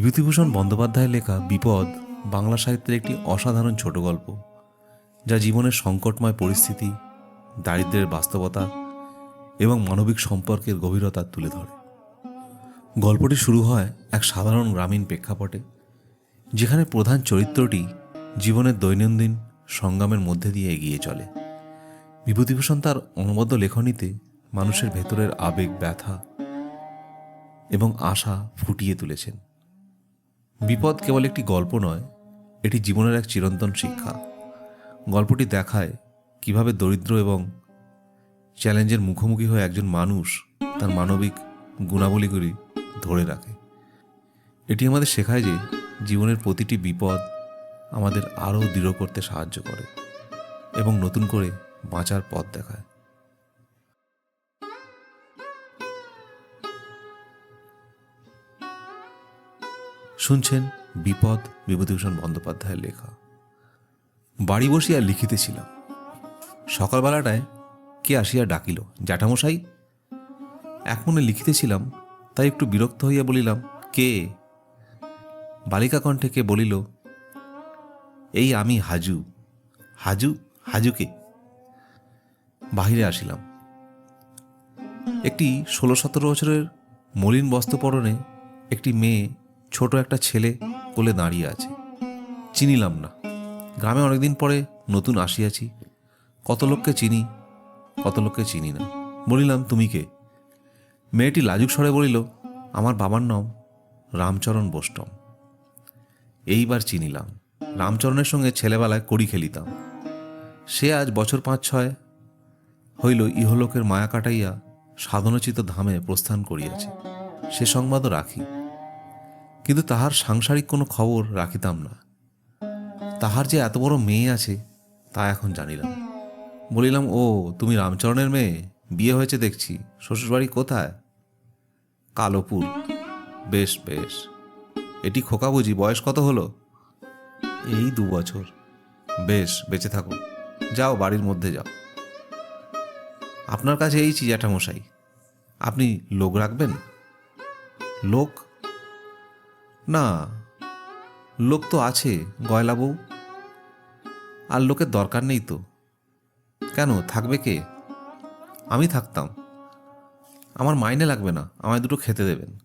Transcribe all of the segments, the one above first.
বিভূতিভূষণ বন্দ্যোপাধ্যায়ের লেখা বিপদ বাংলা সাহিত্যের একটি অসাধারণ ছোট গল্প, যা জীবনের সংকটময় পরিস্থিতি দারিদ্র্যের বাস্তবতা এবং মানবিক সম্পর্কের গভীরতা তুলে ধরে। গল্পটি শুরু হয় এক সাধারণ গ্রামীণ প্রেক্ষাপটে, যেখানে প্রধান চরিত্রটি জীবনের দৈনন্দিন সংগ্রামের মধ্যে দিয়ে এগিয়ে চলে। বিভূতিভূষণ তার অনবদ্য লেখনীতে মানুষের ভেতরের আবেগ, ব্যথা এবং আশা ফুটিয়ে তুলেছেন। বিপদ কেবল একটি গল্প নয়, এটি জীবনের এক চিরন্তন শিক্ষা। গল্পটি দেখায় কীভাবে দরিদ্র এবং চ্যালেঞ্জের মুখোমুখি হয়ে একজন মানুষ তার মানবিক গুণাবলীগুলি ধরে রাখে। এটি আমাদের শেখায় যে জীবনের প্রতিটি বিপদ আমাদের আরও দৃঢ় করতে সাহায্য করে এবং নতুন করে বাঁচার পথ দেখায়। শুনছেন বিপদ বিভূতিভূষণ বন্দ্যোপাধ্যায়ের লেখা। বাড়ি বসিয়া লিখিতেছিলাম। সকালবেলাটায় কে আসিয়া ডাকিল, জ্যাঠামশাই? এক মনে লিখিতেছিলাম, তাই একটু বিরক্ত হইয়া বলিলাম, কে? বালিকা কণ্ঠে কে বলিল, এই আমি হাজু। হাজু? হাজুকে বাহিরে আসিলাম। একটি ষোলো সতেরো বছরের মলিন বস্ত্র পরনে একটি মেয়ে ছোট একটা ছেলে কোলে দাঁড়িয়ে আছে। চিনিলাম না। গ্রামে অনেকদিন পরে নতুন আসিয়াছি। কত লোককে চিনি, কত লোককে চিনি না। বলিলাম, তুমি কে? মেয়েটি লাজুক স্বরে বলিল, আমার বাবার নাম রামচরণ বোষ্টম এইবার চিনিলাম। রামচরণের সঙ্গে ছেলেবেলায় কড়ি খেলিতাম। সে আজ বছর পাঁচ ছয় হইল ইহলোকের মায়া কাটাইয়া সাধনচিত ধামে প্রস্থান করিয়াছে। সে সংবাদও রাখি। কিন্তু তাহার সাংসারিক কোনো খবর রাখিতাম না। তাহার যে এত বড় মেয়ে আছে, তা এখন জানিলাম। বলিলাম, ও, তুমি রামচরণের মেয়ে? বিয়ে হয়েছে দেখছি। শ্বশুরবাড়ি কোথায়? কালোপুর বেশ বেশ। এটি খোকা বুঝি। বয়স কত হলো? এই দু বছর। বেশ, বেঁচে থাকো। যাও, বাড়ির মধ্যে যাও। আপনার কাছে এই জ্যাঠামশাই আপনি লোক রাখবেন? লোক? না, লোক তো আছে, গয়লা বউ। আর লোকের দরকার নেই তো। কেন, থাকবে কে? আমি থাকতাম। আমার মাইনে লাগবে না, আমায় দুটো খেতে দেবেন।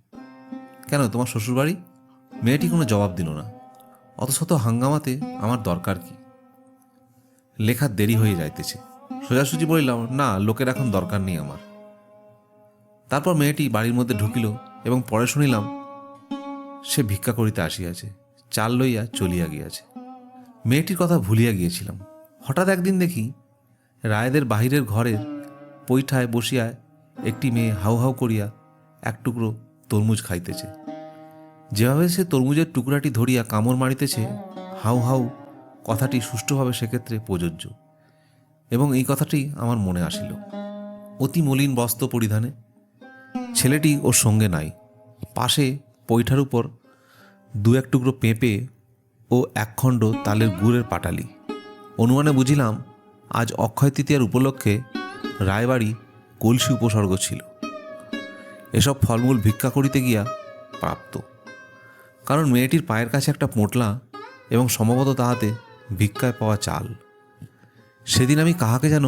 কেন, তোমার শ্বশুরবাড়ি? মেয়েটি কোনো জবাব দিল না। অত শত হাঙ্গামাতে আমার দরকার কি? লেখার দেরি হয়ে যাইতেছে। সোজাসুজি বলিলাম, না, লোকের এখন দরকার নেই আমার। তারপর মেয়েটি বাড়ির মধ্যে ঢুকিল এবং পরে শুনিলাম সে ভিক্ষা করিতে আসিয়াছে, চাল লইয়া চলিয়া গিয়াছে। মেয়েটির কথা ভুলিয়া গিয়েছিলাম। হঠাৎ একদিন দেখি রায়দের বাহিরের ঘরের পৈঠায় বসিয়া একটি মেয়ে হাউ হাউ করিয়া এক টুকরো তরমুজ খাইতেছে। যেভাবে সে তরমুজের টুকরাটি ধরিয়া কামড় মারিতেছে, হাউ হাউ কথাটি সুষ্ঠুভাবে সেক্ষেত্রে প্রযোজ্য। এবং এই কথাটি আমার মনে আসিল। অতি মলিন বস্ত্র পরিধানে, ছেলেটি ওর সঙ্গে নাই, পাশে পৈঠার উপর দু এক টুকরো পেঁপে ও একখণ্ড তালের গুড়ের পাটালি। অনুমানে বুঝিলাম, আজ অক্ষয় তৃতীয়ার উপলক্ষে রায়বাড়ি কলসি উপসর্গ ছিল। এসব ফলমূল ভিক্ষা করিতে গিয়া প্রাপ্ত। কারণ মেয়েটির পায়ের কাছে একটা পোঁটলা এবং সম্ভবত তাহাতে ভিক্ষায় পাওয়া চাল। সেদিন আমি কাহাকে যেন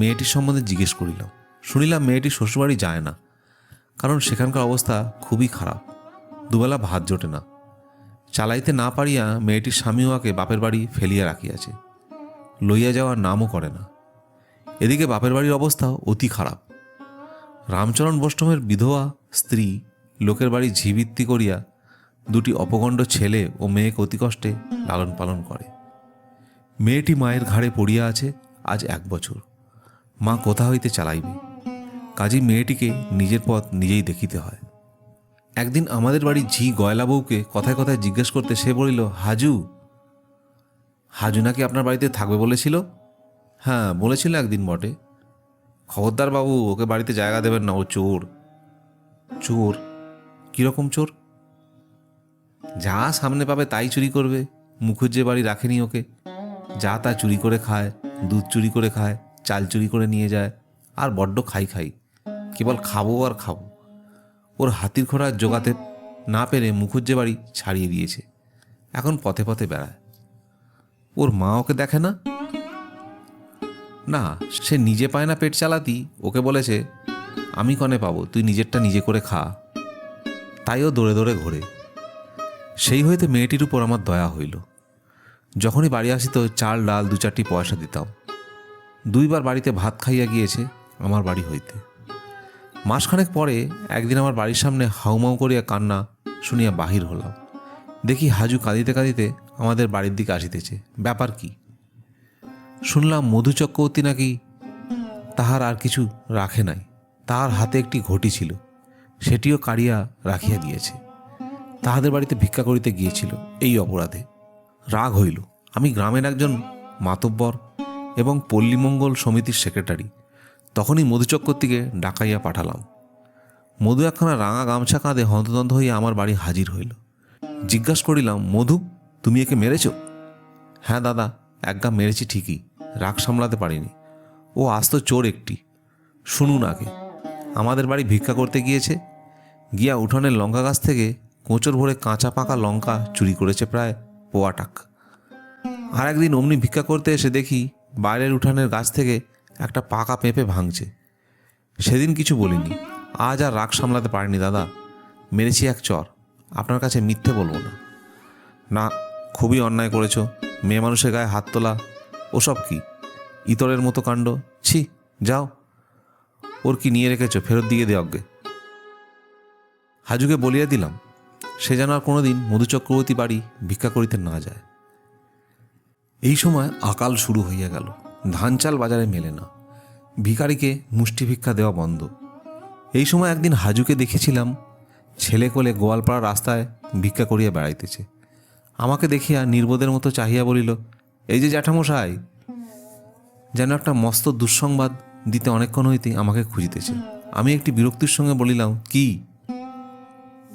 মেয়েটির সম্বন্ধে জিজ্ঞেস করিলাম। শুনিলাম মেয়েটি শ্বশুরবাড়ি যায় না, কারণ সেখানকার অবস্থা খুবই খারাপ। দুবেলা ভাত জোটে না। চালাইতে না পারিয়া মেয়েটির স্বামী উহাকে বাপের বাড়ি ফেলিয়া রাখিয়াছে। লইয়া যাওয়ার নামও করে না। এদিকে বাপের বাড়ির অবস্থা অতি খারাপ। রামচরণ বৈষ্ণবের বিধবা, স্ত্রী, লোকের বাড়ি ঝিভিত্তি করিয়া দুটি অপগণ্ড ছেলে ও মেয়েকে অতি কষ্টে লালন পালন করে। মেয়েটি মায়ের ঘাড়ে পড়িয়া আছে আজ এক বছর। মা কোথা হইতে চালাইবে? কাজী মেয়েটিকে নিজের পথ নিজেই দেখিতে হয়। একদিন আমাদের বাড়ি ঝি গয়লা বউকে কথায় কথায় জিজ্ঞেস করতে সে বলিল, হাজু হাজু নাকি আপনার বাড়িতে থাকবে বলেছিল? হ্যাঁ বলেছিল একদিন বটে। খবরদার বাবু, ওকে বাড়িতে জায়গা দেবেন না, ও চোর। চোর? কীরকম চোর? যা সামনে পাবে তাই চুরি করবে। মুখুজ্জে বাড়ি রাখেনি ওকে। যা তা চুরি করে খায়, দুধ চুরি করে খায়, চাল চুরি করে নিয়ে যায়, আর বড্ড খাই খাই। কেবল খাব আর খাব। ওর হাতির ঘোড়া জোগাতে না পেরে মুখুজ্জে বাড়ি ছাড়িয়ে দিয়েছে। এখন পথে পথে বেড়ায়। ওর মা ওকে দেখে না? না, সে নিজে পায় না পেট চালাতি। ওকে বলেছে, আমি কনে পাবো? তুই নিজেরটা নিজে করে খা। তাইও দৌড়ে দৌড়ে ঘোরে। সেই হইতে মেয়েটির উপর আমার দয়া হইল। যখনই বাড়ি আসিত, চাল, ডাল দু চারটি পয়সা দিতাম। দুইবার বাড়িতে ভাত খাইয়া গিয়েছে আমার বাড়ি হইতে। মাসখানেক পরে একদিন আমার বাড়ির সামনে হাউমাউ করিয়া কান্না শুনিয়া বাহির হলাম। দেখি হাজু কাঁদিতে কাঁদিতে আমাদের বাড়ির দিকে আসিতেছে। ব্যাপার কি? শুনলাম মধু চক্রবর্তী নাকি তাহার আর কিছু রাখে নাই। তাহার হাতে একটি ঘটি ছিল, সেটিও কাড়িয়া রাখিয়া দিয়েছে। তাহাদের বাড়িতে ভিক্ষা করিতে গিয়েছিল এই অপরাধে। রাগ হইল। আমি গ্রামের একজন মাতব্বর এবং পল্লীমঙ্গল সমিতির সেক্রেটারি। তখনই মধু চক্রবর্তীকে ডাকাইয়া পাঠালাম। মধু একখানা রাঙা গামছা কাঁধে হন্তদন্ত হইয়া আমার বাড়ি হাজির হইল। জিজ্ঞাসা করিলাম, মধু, তুমি একে মেরেছ? হ্যাঁ দাদা একগা মেরেছি ঠিকই, রাগ সামলাতে পারিনি। ও আস্ত চোর একটি। শুনুন আগে, আমাদের বাড়ি ভিক্ষা করতে গিয়েছে। গিয়া উঠানের লঙ্কা গাছ থেকে কোঁচর ভরে কাঁচা পাকা লঙ্কা চুরি করেছে প্রায় পোয়া টাক। আর একদিন অমনি ভিক্ষা করতে এসে দেখি বাইরের উঠানের গাছ থেকে একটা পাকা পেঁপে ভাঙছে। সেদিন কিছু বলিনি। আজ আর রাগ সামলাতে পারিনি, দাদা। মেরেছি এক চর। আপনার কাছে মিথ্যে বলব না। না, খুবই অন্যায় করেছ। মেয়ে মানুষের গায়ে হাত তোলা। ওসব কি? ইতরের মতো কাণ্ড? ছি, যাও। ওর কি নিয়ে রেখেছো? ফেরত দিয়ে দে অজ্ঞে। হাজুকে বলিয়া দিলাম, সে যেন আর কোনোদিন মধু চক্রবর্তী বাড়ি ভিক্ষা করিতে না যায়। এই সময় আকাল শুরু হইয়া গেল। ধান চাল বাজারে মেলে না। ভিখারিকে মুষ্টি ভিক্ষা দেওয়া বন্ধ। এই সময় একদিন হাজুকে দেখেছিলাম, ছেলে কোলে গোয়ালপাড়া রাস্তায় ভিক্ষা করিয়া বেড়াইতেছে। আমাকে দেখিয়া নির্বোধের মতো চাহিয়া বলিল, এই যে জ্যাঠামশাই, যেন একটা মস্ত দুঃসংবাদ দিতে অনেকক্ষণ হইতে আমাকে খুঁজিতেছে। আমি একটি বিরক্তির সঙ্গে বলিলাম, কি?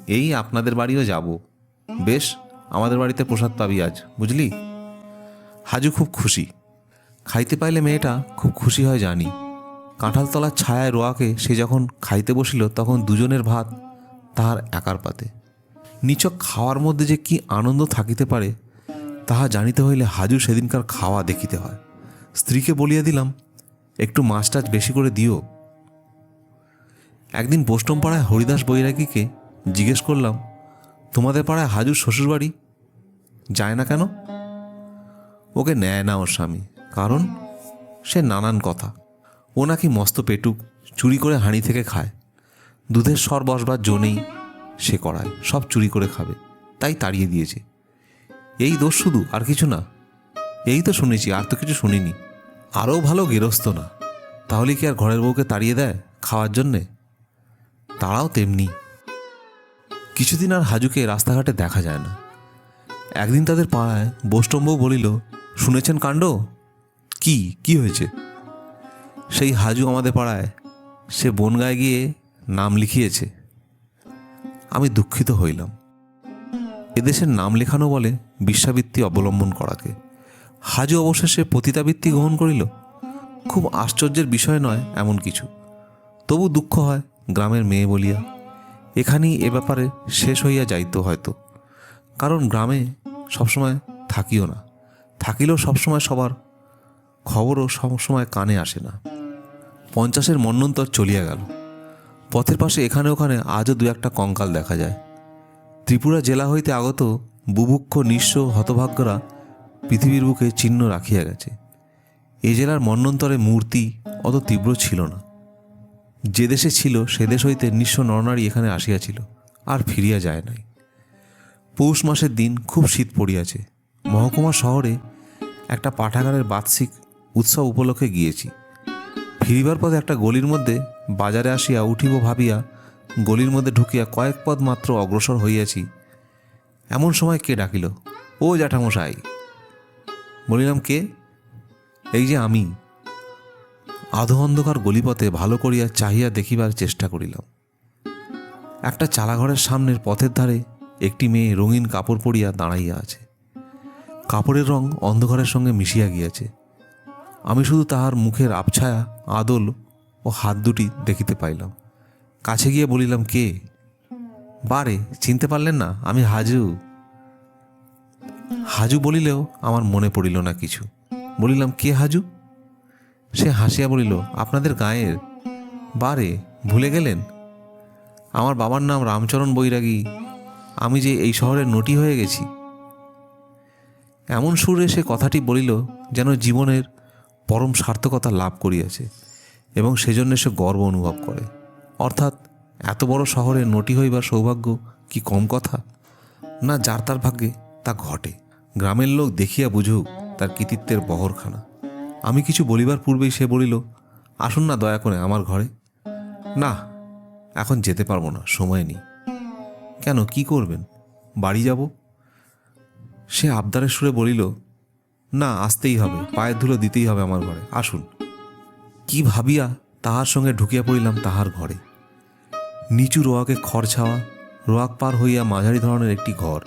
এই আপনাদের বাড়িও যাব। বেশ, আমাদের বাড়িতে প্রসাদ পাবি আজ, বুঝলি? হাজু খুব খুশি। খাইতে পাইলে মেয়েটা খুব খুশি হয় জানি। কাঁঠালতলার ছায়ায় রোয়াকে সে যখন খাইতে বসিল, তখন দুজনের ভাত তাহার একার পাতে। নিচক খাওয়ার মধ্যে যে কি আনন্দ থাকিতে পারে, তাহা জানিতে হইলে হাজু সেদিনকার খাওয়া দেখিতে হয়। স্ত্রীকে বলিয়া দিলাম, একটু মাছ টাছ বেশি করে দিও। একদিন বোষ্টম পাড়ায় হরিদাস বৈরাগীকে জিজ্ঞেস করলাম, তোমাদের পাড়ায় হাজুর শ্বশুরবাড়ি? যায় না কেন? ওকে নেয় না ওর স্বামী। কারণ সে নানান কথা। ও নাকি মস্ত পেটুক, চুরি করে হাঁড়ি থেকে খায়। দুধের সর বসবার জন্যেই সে করায়, সব চুরি করে খাবে, তাই তাড়িয়ে দিয়েছে। এই দোষ শুধু, আর কিছু না। এই তো শুনেছি, আর তো কিছু শুনিনি। আরও ভালো গেরস্ত না। তাহলে কি আর ঘরের বউকে তাড়িয়ে দেয়, খাওয়ার জন্যে? তারাও তেমনি। কিছুদিন আর হাজুকে রাস্তাঘাটে দেখা যায় না। একদিন তাদের পাড়ায় বৈষ্ণব বলিল, শুনেছেন কাণ্ড? কি কি হয়েছে? সেই হাজু আমাদের পাড়ায় সে বনগায় গিয়ে নাম লিখিয়েছে। আমি দুঃখিত হইলাম। এদেশের নাম লেখানো বলে বিশ্বাবৃত্তি অবলম্বন করাকে। হাজু অবশেষে পতিতাবৃত্তি গ্রহণ করিল। খুব আশ্চর্যের বিষয় নয় এমন কিছু। তবু দুঃখ হয় গ্রামের মেয়ে বলিয়া। এখানেই এ ব্যাপারে শেষ হইয়া যাইতো হয়তো। কারণ গ্রামে সবসময় থাকিও না। থাকিলেও সবসময় সবার খবরও সবসময় কানে আসে না। পঞ্চাশের মন্নন্তর চলিয়া গেল। পথের পাশে এখানে ওখানে আজও দু একটা কঙ্কাল দেখা যায়। ত্রিপুরা জেলা হইতে আগত বুভুক্ষ, নিঃস্ব হতভাগ্যরা পৃথিবীর বুকে চিহ্ন রাখিয়া গেছে। এ জেলার মন্নন্তরে মূর্তি অত তীব্র ছিল না। যে দেশে ছিল, সে দেশ হইতে নিঃস্ব নরনারী এখানে আসিয়াছিল, আর ফিরিয়া যায় নাই। পৌষ মাসের দিন খুব শীত পড়িয়াছে। মহকুমা শহরে একটা পাঠাগারের বার্ষিক উৎসব উপলক্ষে গিয়েছি। ফিরিবার পথে একটা গলির মধ্যে বাজারে আসিয়া উঠিব ভাবিয়া গলির মধ্যে ঢুকিয়া কয়েক পদ মাত্র অগ্রসর হইয়াছি। এমন সময় কে ডাকিল? ও জ্যাঠামশাই। বলিলাম, কে? এই যে আমি। আধো অন্ধকার গলিপথে ভালো করিয়া চাহিয়া দেখিবার চেষ্টা করিলাম। একটা চালাঘরের সামনের পথের ধারে একটি মেয়ে রঙিন কাপড় পরিয়া দাঁড়াইয়া আছে। কাপড়ের রং অন্ধকারের সঙ্গে মিশিয়া গিয়াছে। আমি শুধু তাহার মুখের আবছায়া, আদল ও হাত দুটি দেখিতে পাইলাম। কাছে গিয়ে বলিলাম, কে? বারে, চিনতে পারলেন না, আমি হাজু। হাজু বলিলেও আমার মনে পড়িল না কিছু। বলিলাম, কে হাজু? সে হাসিয়া বলিল, আপনাদের গায়ের। বারে, ভুলে গেলেন? আমার বাবার নাম রামচরণ বৈরাগী। আমি যে এই শহরের নটি হয়ে গেছি। এমন সুরে সে কথাটি বলিল, যেন জীবনের পরম সার্থকতা লাভ করিয়াছে এবং সেজন্য সে গর্ব অনুভব করে। অর্থাৎ এত বড় শহরে নটি হইবার সৌভাগ্য কি কম কথা? না যার তার ভাগ্যে তা ঘটে। গ্রামের লোক দেখিয়া বুঝুক তার কৃতিত্বের বহরখানা। আমি কিছু বলিবার পূর্বেই সে বলিল, আসুন না দয়া করে আমার ঘরে। না, এখন যেতে পারব না, সময় নেই। কেন, কি করবেন? বাড়ি যাব? সে আবদারের সুরে বলিল না, আসতেই হবে। পায়ের ধুলো দিতেই হবে আমার ঘরে। আসুন। কি ভাবিয়া তাহার সঙ্গে ঢুকিয়া পড়িলাম তাহার ঘরে। নিচু রোয়াকে খড় ছাওয়া, রোয়াক পার হইয়া মাঝারি ধরনের একটি ঘর।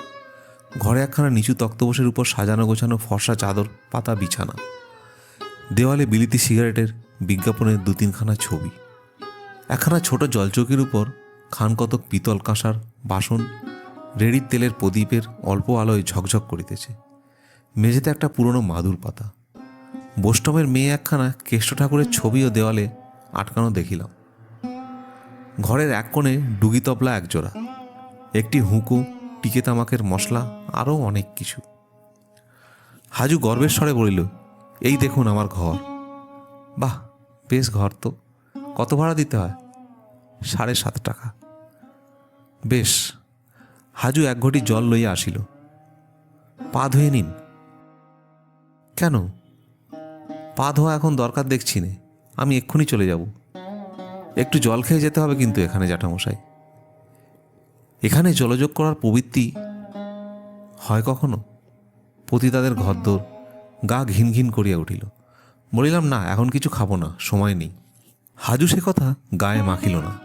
ঘরে একখানা নিচু তক্তবসের উপর সাজানো গোছানো ফর্সা চাদর, পাতা, বিছানা। দেওয়ালে বিলিতি সিগারেটের বিজ্ঞাপনের দু তিনখানা ছবি। একখানা ছোট জলচৌকির উপর খান কতক পিতল কাঁসার বাসন, রেডির তেলের প্রদীপের অল্প আলোয় ঝকঝক করিতেছে। মেঝেতে একটা পুরনো মাদুর পাতা। বৈষ্ণবের মেয়ে একখানা কেষ্ট ঠাকুরের ছবিও দেওয়ালে আটকানো দেখিলাম। ঘরের এক কোণে ডুগি তবলা একজোড়া। একটি হুঁকো, টিকে তামাকের মশলা, আরও অনেক কিছু। হাজু গর্বের স্বরে বলিল, এই দেখুন আমার ঘর। বাহ, বেশ ঘর তো। কত ভাড়া দিতে হয়? সাড়ে সাত টাকা। বেশ। হাজু এক ঘটি জল লইয়া আসিল। পা ধুয়ে নিন। কেন? পা ধোয়া এখন দরকার দেখছি নে। আমি এক্ষুনি চলে যাব। একটু জল খেয়ে যেতে হবে কিন্তু এখানে জ্যাঠামশাই। এখানে জলযোগ করার প্রবৃত্তি হয় কখনো? পতিতাদের ঘরদোর, গা ঘিন ঘিন করিয়া উঠিল। বলিলাম, না, এখন কিছু খাব না, সময় নেই। হাজু সে কথা গায়ে মাখিল না।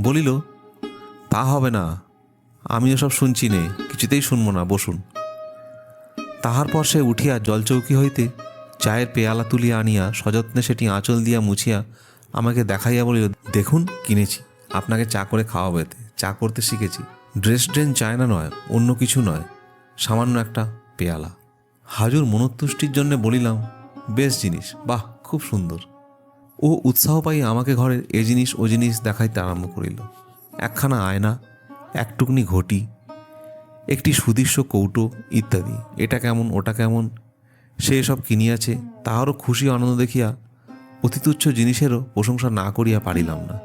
বলিল, তা হবে না। আমি ওসব শুনছি নে, কিছুতেই শুনব না, বসুন। তাহার পর সে উঠিয়া জলচৌকি হইতে চায়ের পেয়ালা তুলিয়া আনিয়া সযত্নে সেটি আঁচল দিয়া মুছিয়া আমাকে দেখাইয়া বলিল, দেখুন, কিনেছি। আপনাকে চা করে খাওয়াবো এতে। চা করতে শিখেছি। ড্রেস ড্রেন চায় না নয়, অন্য কিছু নয়। সামান্য একটা পেয়ালা। হাজুর মনোতুষ্টির জন্য বলিলাম, বেশ জিনিস, বাহ, খুব সুন্দর। ও উৎসাহ পাই আমাকে ঘরের এ জিনিস ও জিনিস দেখাইতে আরম্ভ করিল। একখানা আয়না একটুকনি ঘটি একটি সুদৃশ্য কৌটো ইত্যাদি। এটা কেমন, ওটা কেমন? সে এসব কিনিয়াছে, তাহারও খুশি আনন্দ দেখিয়া অতিতুচ্ছ জিনিসেরও প্রশংসা না করিয়া পারিলাম না।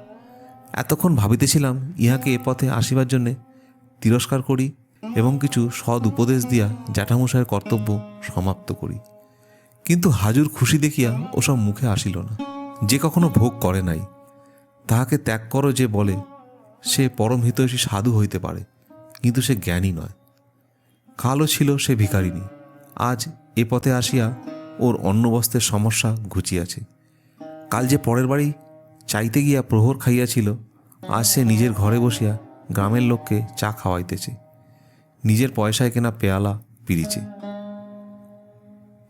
এতক্ষণ ভাবিতেছিলাম ইহাকে এ পথে আসিবার জন্যে তিরস্কার করি এবং কিছু সদ উপদেশ দিয়া জ্যাঠামশাইয়ের কর্তব্য সমাপ্ত করি। কিন্তু হাজুর খুশি দেখিয়া ওসব মুখে আসিল না। যে কখনো ভোগ করে নাই। তাহাকে ত্যাগ করো যে বলে, সে পরম হিতৈষী সাধু হইতে পারে, কিন্তু সে জ্ঞানী নয়। কালও ছিল সে ভিখারিনী আজ এ পথে আসিয়া ওর অন্নবস্ত্রের সমস্যা ঘুচিয়াছে। কাল যে পরের বাড়ি চাইতে গিয়া প্রহর খাইয়াছিল, আজ সে নিজের ঘরে বসিয়া গ্রামের লোককে চা খাওয়াইতেছে। নিজের পয়সায় কেনা পেয়ালা পিরিচে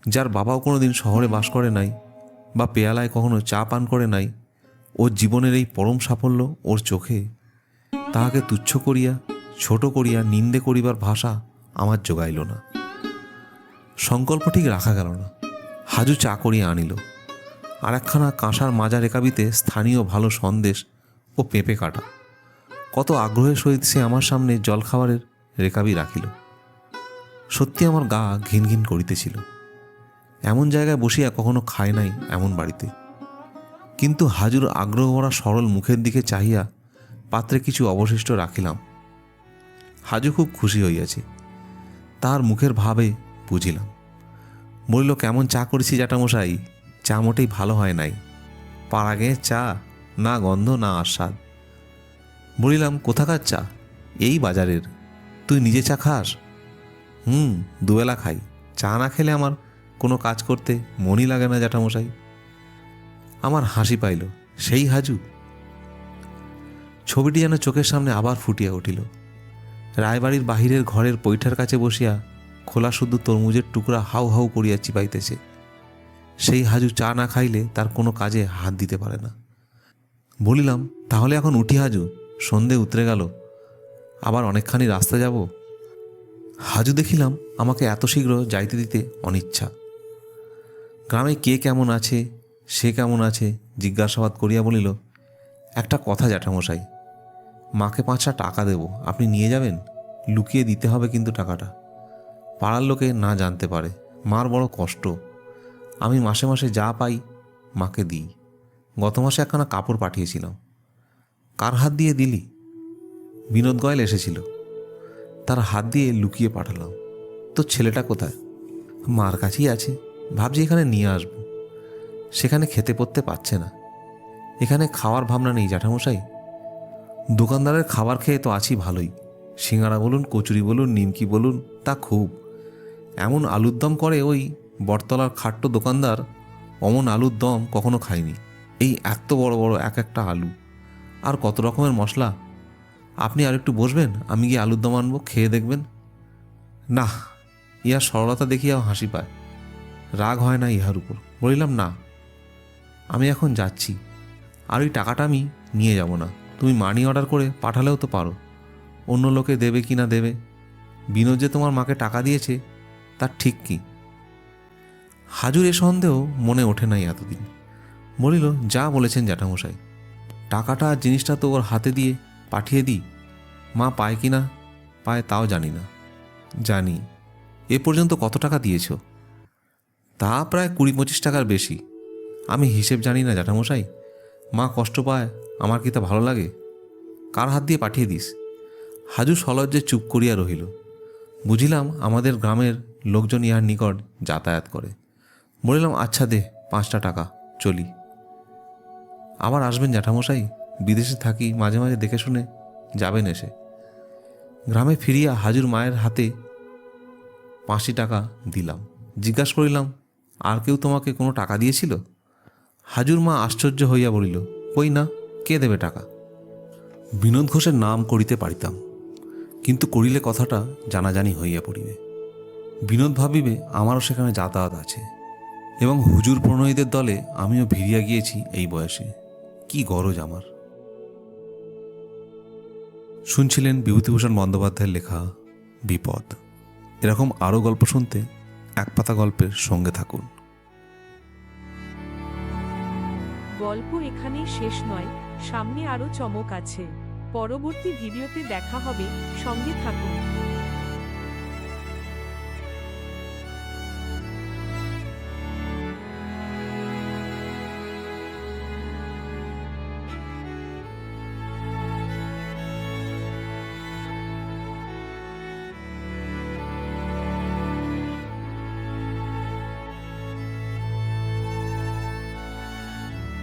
যার বাবাও কোনো দিন শহরে বাস করে নাই বা পেয়ালায় কখনো চা পান করে নাই, ওর জীবনের এই পরম সাফল্য ওর চোখে। তাহাকে তুচ্ছ করিয়া, ছোট করিয়া, নিন্দে করিবার ভাষা আমার জোগাইল না। সংকল্প ঠিক রাখা গেল না। হাজু চা করিয়া আনিল। আর একখানা কাঁসার মাজা রেকাবিতে স্থানীয় ভালো সন্দেশ ও পেঁপে কাটা। কত আগ্রহের সহিত সে আমার সামনে জলখাবারের রেকাবি রাখিল। সত্যি আমার গা ঘিন ঘিন করিতেছিল। এমন জায়গায় বসিয়া কখনো খায় নাই এমন বাড়িতে। কিন্তু হাজুর আগ্রহ ভরা সরল মুখের দিকে চাহিয়া পাত্রে কিছু অবশিষ্ট রাখিলাম। হাজু খুব খুশি হইয়াছে। তার মুখের ভাবে বুঝিলাম। বলিল, কেমন চা করেছি জ্যাঠামশাই? চা মোটেই ভালো হয় নাই। পাড়াগে চা, না গন্ধ, না আস্বাদ। বলিলাম, কোথাকার চা? এই বাজারের। তুই নিজে চা খাস? হুম, দুবেলা খাই। চা না খেলে আমার কোনো কাজ করতে মনই লাগে না জ্যাঠামশাই। আমার হাসি পাইল, সেই হাজু? ছবিটি যেন চোখের সামনে আবার ফুটিয়া উঠিল। রায়বাড়ির বাহিরের ঘরের পৈঠার কাছে বসিয়া খোলা শুধু তরমুজের টুকরা হাউ হাউ করিয়া চিপাইতেছে সেই হাজু চা না খাইলে তার কোনো কাজে হাত দিতে পারে না। বলিলাম, তাহলে এখন উঠি হাজু, সন্ধে উতরে গেল, আবার অনেকখানি রাস্তা যাব? হাজু দেখিলাম আমাকে এত শীঘ্র যাইতে দিতে অনিচ্ছা। গ্রামে কে কেমন আছে, সে কেমন আছে জিজ্ঞাসাবাদ করিয়া বলিল, একটা কথা জ্যাঠামশাই মাকে পাঁচটা টাকা দেব। আপনি নিয়ে যাবেন? লুকিয়ে দিতে হবে কিন্তু টাকাটা। পাড়ার লোকে না জানতে পারে। মার বড় কষ্ট। আমি মাসে মাসে যা পাই মাকে দিই। গত মাসে একখানা কাপড় পাঠিয়েছিলাম। কার হাত দিয়ে দিলি? বিনোদ গয়েল এসেছিল। তার হাত দিয়ে লুকিয়ে পাঠালাম। তো ছেলেটা কোথায়? মার কাছেই আছে। ভাবছি এখানে নিয়ে আসব। সেখানে খেতে পড়তে পারছে না। এখানে খাওয়ার ভাবনা নেই, জ্যাঠামশাই। দোকানদারের খাবার খেয়ে তো আছি ভালোই। সিঙ্গারা বলুন, কচুরি বলুন, নিমকি বলুন, তা খুব। এমন আলুর দম করে ওই বটতলার খাট্ট দোকানদার, অমন আলুর দম কখনো খাইনি। এই এত বড় বড় এক একটা আলু। আর কত রকমের মশলা? আপনি আর একটু বসবেন, আমি গিয়ে আলুর দম আনব, খেয়ে দেখবেন। না ইহার সরলতা দেখিয়াও হাসি পায়। রাগ হয় না ইহার উপর। বলিলাম, না, আমি এখন যাচ্ছি। আর ওই টাকাটা আমি নিয়ে যাব না। তুমি মানি অর্ডার করে পাঠালেও তো পারো। অন্য লোকে দেবে কি না দেবে? বিনোদ যে তোমার মাকে টাকা দিয়েছে, তার ঠিক কি? হাজুর এ সন্দেহ মনে ওঠে নাই এতদিন। বলিল, যা বলেছেন জ্যাঠামশাই। টাকাটা আর জিনিসটা তো ওর হাতে দিয়ে পাঠিয়ে দিই। মা পায় কি না, পায় তাও জানি না। জানি, এ পর্যন্ত কত টাকা দিয়েছ? তা প্রায় কুড়ি পঁচিশ টাকার বেশি। আমি হিসেব জানি না জ্যাঠামশাই। মা কষ্ট পায়? আমার কি তা ভালো লাগে? কার হাত দিয়ে পাঠিয়ে দিস? হাজু সলজ্জে চুপ করিয়া রহিল। বুঝিলাম আমাদের গ্রামের লোকজন ইহার নিকট যাতায়াত করে। বলিলাম আচ্ছা দে, পাঁচটা টাকা, চলি। আবার আসবেন জ্যাঠামশাই? বিদেশে থাকি, মাঝে মাঝে দেখে শুনে যাবেন এসে। গ্রামে ফিরিয়া হাজুর মায়ের হাতে পাঁচটি টাকা দিলাম। জিজ্ঞাসা করিলাম, আর কেউ তোমাকে কোনো টাকা দিয়েছিল? হাজুর মা আশ্চর্য হইয়া বলিল, কই না, কে দেবে টাকা? বিনোদ ঘোষের নাম করিতে পারিতাম, কিন্তু করিলে কথাটা জানাজানি হইয়া পড়িবে। বিনোদ ভাবিবে আমারও সেখানে যাতায়াত আছে, এবং হুজুর প্রণয়ীদের দলে আমিও ভিড়িয়া গিয়েছি এই বয়সে। কি গরজ আমার। শুনছিলেন বিভূতিভূষণ বন্দ্যোপাধ্যায়ের লেখা বিপদ। এরকম আরও গল্প শুনতে এক পাতা গল্পের সঙ্গে থাকুন। গল্প এখানেই শেষ নয় সামনে আরও চমক আছে। পরবর্তী ভিডিওতে দেখা হবে সঙ্গে থাকুন।